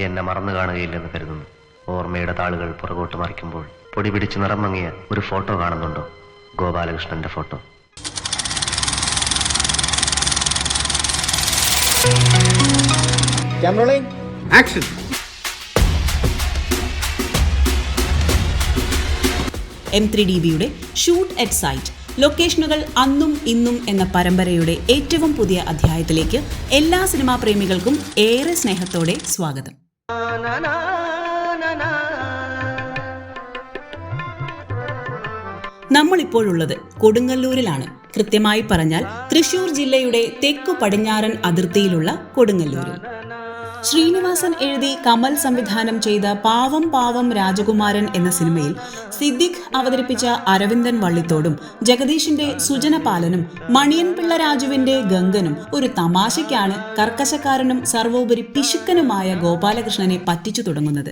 എന്നെ മറന്നു കാണുകയില്ലെന്ന് കരുതുന്നു. ഓർമ്മയുടെ താളുകൾ പുറകോട്ട് മറിക്കുമ്പോൾ പൊടി പിടിച്ച് നിറം മങ്ങിയ ഒരു ഫോട്ടോ കാണുന്നുണ്ടോ? ഗോപാലകൃഷ്ണന്റെ photo. Action M three D ബിയുടെ ഷൂട്ട് അറ്റ് സൈറ്റ് ലൊക്കേഷനുകൾ അന്നും ഇന്നും എന്ന പരമ്പരയുടെ ഏറ്റവും പുതിയ അധ്യായത്തിലേക്ക് എല്ലാ സിനിമാ പ്രേമികൾക്കും ഏറെ സ്നേഹത്തോടെ സ്വാഗതം. നമ്മളിപ്പോഴുള്ളത് കൊടുങ്ങല്ലൂരിലാണ്. കൃത്യമായി പറഞ്ഞാൽ തൃശൂർ ജില്ലയുടെ തെക്കു പടിഞ്ഞാറൻ അതിർത്തിയിലുള്ള കൊടുങ്ങല്ലൂരിൽ ശ്രീനിവാസൻ എഴുതി കമൽ സംവിധാനം ചെയ്ത പാവം പാവം രാജകുമാരൻ എന്ന സിനിമയിൽ സിദ്ദിഖ് അവതരിപ്പിച്ച അരവിന്ദൻ വള്ളിത്തോടും ജഗദീഷിന്റെ സുജനപാലനും മണിയൻ പിള്ള രാജുവിന്റെ ഗംഗനും ഒരു തമാശയ്ക്കാണ് കർക്കശക്കാരനും സർവോപരി പിശുക്കനുമായ ഗോപാലകൃഷ്ണനെ പറ്റിച്ചു തുടങ്ങുന്നത്.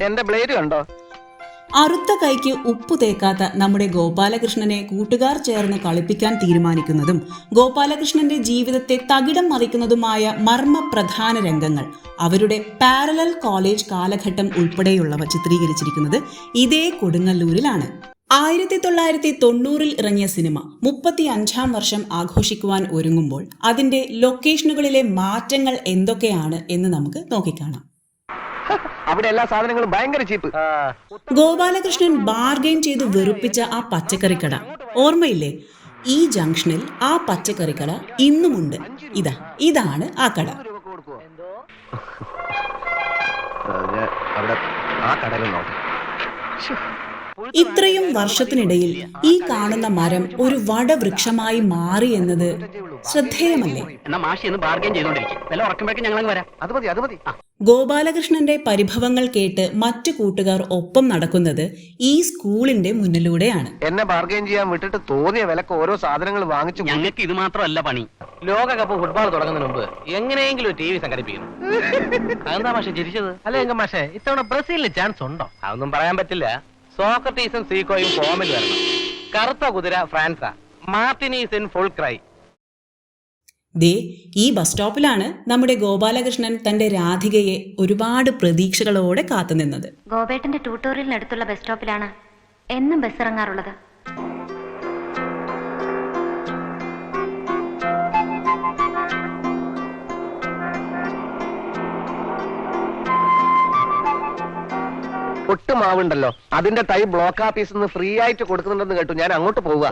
അറുത്ത കൈക്ക് ഉപ്പ് തേക്കാത്ത നമ്മുടെ ഗോപാലകൃഷ്ണനെ കൂട്ടുകാർ ചേർന്ന് കളിപ്പിക്കാൻ തീരുമാനിക്കുന്നതും ഗോപാലകൃഷ്ണന്റെ ജീവിതത്തെ തകിടം മറിക്കുന്നതുമായ മർമ്മപ്രധാന രംഗങ്ങൾ അവരുടെ പാരലൽ കോളേജ് കാലഘട്ടം ഉൾപ്പെടെയുള്ളവ ചിത്രീകരിച്ചിരിക്കുന്നത് ഇതേ കൊടുങ്ങല്ലൂരിലാണ്. ആയിരത്തി തൊള്ളായിരത്തി തൊണ്ണൂറിൽ ഇറങ്ങിയ സിനിമ മുപ്പത്തി അഞ്ചാം വർഷം ആഘോഷിക്കുവാൻ ഒരുങ്ങുമ്പോൾ അതിന്റെ ലൊക്കേഷനുകളിലെ മാറ്റങ്ങൾ എന്തൊക്കെയാണ് എന്ന് നമുക്ക് നോക്കിക്കാണാം. അവിടെ എല്ലാ സാധനങ്ങളും ഭയങ്കര ചീപ്പ്. ഗോപാലകൃഷ്ണൻ ബാർഗെയിൻ ചെയ്ത് വെറുപ്പിച്ച ആ പച്ചക്കറി കട ഓർമ്മയില്ലേ? ഈ ജംഗ്ഷനിൽ ആ പച്ചക്കറി പച്ചക്കറിക്കട ഇന്നുമുണ്ട്. ഇതാ ഇതാണ് ആ കട. അവിടെ ആ കടകൾ നോക്കാം ഇത്രയും വർഷത്തിനിടയിൽ ഈ കാണുന്ന മരം ഒരു വടവൃക്ഷമായി മാറി എന്നത് ശ്രദ്ധേയമല്ലേ? ഗോപാലകൃഷ്ണന്റെ പരിഭവങ്ങൾ കേട്ട് മറ്റു കൂട്ടുകാർ ഒപ്പം നടക്കുന്നത് ഈ സ്കൂളിന്റെ മുന്നിലൂടെയാണ്. എന്നെ ബാർഗൈൻ ചെയ്യാൻ വിട്ടിട്ട് തോന്നിയ വിലക്ക് ഓരോ സാധനങ്ങൾ വാങ്ങിച്ചു ഞങ്ങൾക്ക് ഇത് മാത്രമല്ല പണി. ലോകകപ്പ് ഫുട്ബോൾ തുടങ്ങുന്നതിന് മുമ്പ് എങ്ങനെയെങ്കിലും ഒരു ടി വി സംഘടിപ്പിക്കണം. അതെന്താ പക്ഷെ ചിരിച്ചത്? അല്ല എങ്ക മാഷേ ഇത്തവണ ബ്രസീലിന് ചാൻസ് ഉണ്ടോ? അതൊന്നും പറയാൻ പറ്റില്ല. സോക്രട്ടീസും സീക്കോയും ഫോമിൽ വരണം. കറുത്ത കുതിര France. Martinez in full cry. ദേ ഈ ബസ് സ്റ്റോപ്പിലാണ് നമ്മുടെ ഗോപാലകൃഷ്ണൻ തന്റെ രാധികയെ ഒരുപാട് പ്രതീക്ഷകളോടെ കാത്തുനിന്നത്. ഗോപേട്ടന്റെ ട്യൂട്ടോറിയലിനടുത്തുള്ള ബസ് സ്റ്റോപ്പിലാണ് എന്നും ബസ് ഇറങ്ങാറുള്ളത്. പൊട്ടുമാവുണ്ടല്ലോ. അതിന്റെ തൈ ബ്ലോക്ക് ഓഫീസിൽ നിന്ന് ഫ്രീ ആയിട്ട് കൊടുക്കുന്നുണ്ടെന്ന് കേട്ടു. ഞാൻ അങ്ങോട്ട് പോവുക.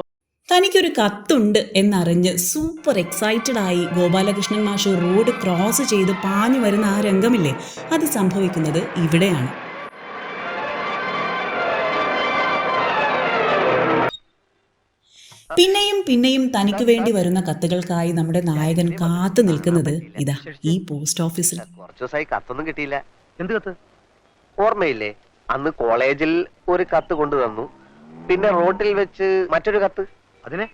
തനിക്കൊരു കത്തുണ്ട് എന്നറിഞ്ഞ് സൂപ്പർ എക്സൈറ്റഡ് ആയി ഗോപാലകൃഷ്ണൻ മാഷ് റോഡ് ക്രോസ് ചെയ്ത് പാഞ്ഞു വരുന്ന ആ രംഗമില്ലേ? അത് സംഭവിക്കുന്നത് ഇവിടെയാണ്. പിന്നെയും പിന്നെയും തനിക്ക് വേണ്ടി വരുന്ന കത്തുകൾക്കായി നമ്മുടെ നായകൻ കാത്തു നിൽക്കുന്നത് ഇതാ ഈ പോസ്റ്റ് ഓഫീസിൽ കുറച്ചു ദിവസമായി കത്തൊന്നും കിട്ടിയില്ല. എന്ത് കത്ത്? ഓർമ്മയില്ലേ? അന്ന് കോളേജിൽ ഒരു കത്ത് കൊണ്ടു തന്നു. പിന്നെ റോട്ടിൽ വെച്ച് മറ്റൊരു കത്ത്. അതിനെ?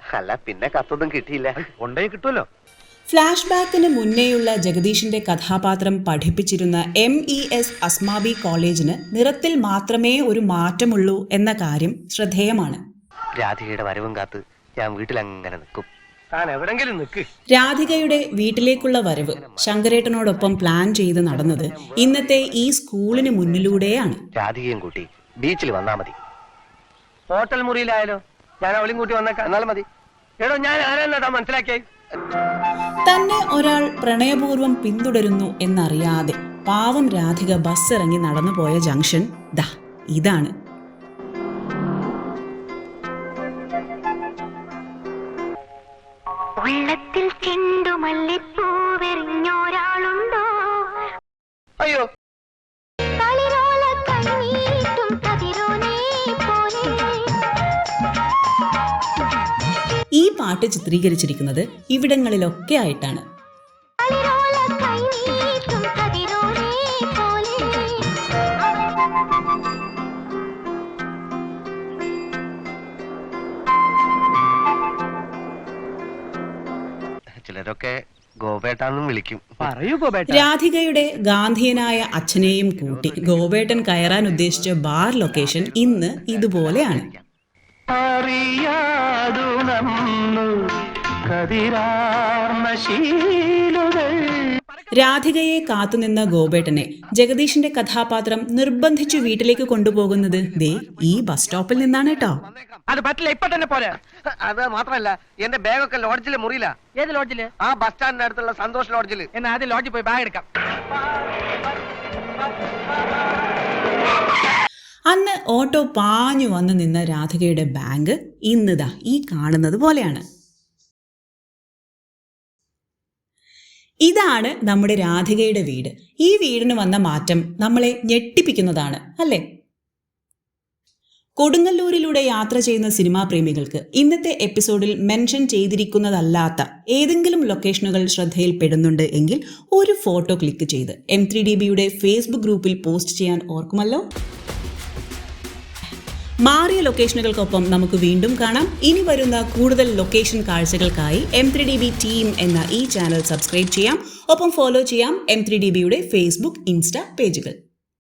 അല്ല പിന്നെ കത്തൊന്നും കിട്ടിയില്ല. കൊണ്ടേ കിട്ടുമല്ലോ ഫ്ലാഷ് ബാക്കിന് മുന്നേയുള്ള ജഗദീഷിന്റെ കഥാപാത്രം പഠിപ്പിച്ചിരുന്ന എം ഇ എസ് അസ്മാബി കോളേജിന് നിറത്തിൽ മാത്രമേ ഒരു മാറ്റമുള്ളൂ എന്ന കാര്യം ശ്രദ്ധേയമാണ്. രാധികയുടെ വരവും കാത്ത് ഞാൻ വീട്ടിൽ അങ്ങനെ നിൽക്കും. രാധികയുടെ വീട്ടിലേക്കുള്ള വരവ് ശങ്കരേട്ടനോടൊപ്പം പ്ലാൻ ചെയ്ത് നടന്നത് ഇന്നത്തെ ഈ സ്കൂളിന് മുന്നിലൂടെയാണ്. രാധികയും കൂട്ടി ബീച്ചിൽ വന്നാ മതി. ഹോട്ടൽ മുറിയിലായാലോ? ഞാൻ അവളും കൂട്ടി വന്നേക്കാം. എന്നാലും മതി. എടോ ഞാൻ ആരാന്നാ മനസ്സിലാക്കിയ? തന്നെ ഒരാൾ പ്രണയപൂർവം പിന്തുടരുന്നു എന്നറിയാതെ പാവം രാധിക ബസ് ഇറങ്ങി നടന്നു പോയ ജംഗ്ഷൻ. ദാ ഇതാണ് ഉള്ളത്തിൽ ചെണ്ടുമല്ലിപ്പൂവെറിഞ്ഞൊരാളുണ്ടോ അയ്യോ. ഈ പാട്ട് ചിത്രീകരിച്ചിരിക്കുന്നത് ഇവിടങ്ങളിലൊക്കെ ആയിട്ടാണ്. ചിലരൊക്കെ ഗോപേട്ടാന്നും വിളിക്കും. പറയൂ ഗോപേട്ട. രാധികയുടെ ഗാന്ധിയനായ അച്ഛനെയും കൂട്ടി ഗോപേട്ടൻ കയറാൻ ഉദ്ദേശിച്ച ബാർ ലൊക്കേഷൻ ഇന്ന് ഇതുപോലെയാണ്. രാധികയെ കാത്തുനിന്ന ഗോപേട്ടനെ ജഗദീഷിന്റെ കഥാപാത്രം നിർബന്ധിച്ചു വീട്ടിലേക്ക് കൊണ്ടുപോകുന്നത് ദേ ഈ ബസ് സ്റ്റോപ്പിൽ നിന്നാണ് കേട്ടോ. അത് പറ്റില്ല ഇപ്പൊ തന്നെ പോരെ. അത് മാത്രല്ല എന്റെ ബാഗൊക്കെ ലോഡ്ജിലെ മുറിയില്ല ഏത് ലോഡ്ജിൽ? ആ ബസ് സ്റ്റാൻഡിന്റെ അടുത്തുള്ള സന്തോഷ് ലോഡ്ജിൽ. എന്നാ ആദ്യം ലോഡ്ജിൽ പോയി ബാഗ് എടുക്കാം. അന്ന് ഓട്ടോ പാഞ്ഞു വന്ന് നിന്ന രാധികയുടെ ബാങ്ക് ഇന്നിതാ ഈ കാണുന്നത് പോലെയാണ്. ഇതാണ് നമ്മുടെ രാധികയുടെ വീട്. ഈ വീടിന് വന്ന മാറ്റം നമ്മളെ ഞെട്ടിപ്പിക്കുന്നതാണ് അല്ലേ? കൊടുങ്ങല്ലൂരിലൂടെ യാത്ര ചെയ്യുന്ന സിനിമാ പ്രേമികൾക്ക് ഇന്നത്തെ എപ്പിസോഡിൽ മെൻഷൻ ചെയ്തിരിക്കുന്നതല്ലാത്ത ഏതെങ്കിലും ലൊക്കേഷനുകൾ ശ്രദ്ധയിൽപ്പെടുന്നുണ്ട് എങ്കിൽ ഒരു ഫോട്ടോ ക്ലിക്ക് ചെയ്ത് എം ത്രീ ഡി ബിയുടെ ഫേസ്ബുക്ക് ഗ്രൂപ്പിൽ പോസ്റ്റ് ചെയ്യാൻ ഓർക്കുമല്ലോ. മാറിയ ലൊക്കേഷനുകൾക്കൊപ്പം നമുക്ക് വീണ്ടും കാണാം. ഇനി വരുന്ന കൂടുതൽ location കാഴ്ചകൾക്കായി M three D B team എന്ന ഈ ചാനൽ സബ്സ്ക്രൈബ് ചെയ്യാം. ഒപ്പം ഫോളോ ചെയ്യാം എം ത്രീ ഡി ബിയുടെ ഫേസ്ബുക്ക് ഇൻസ്റ്റ പേജുകൾ.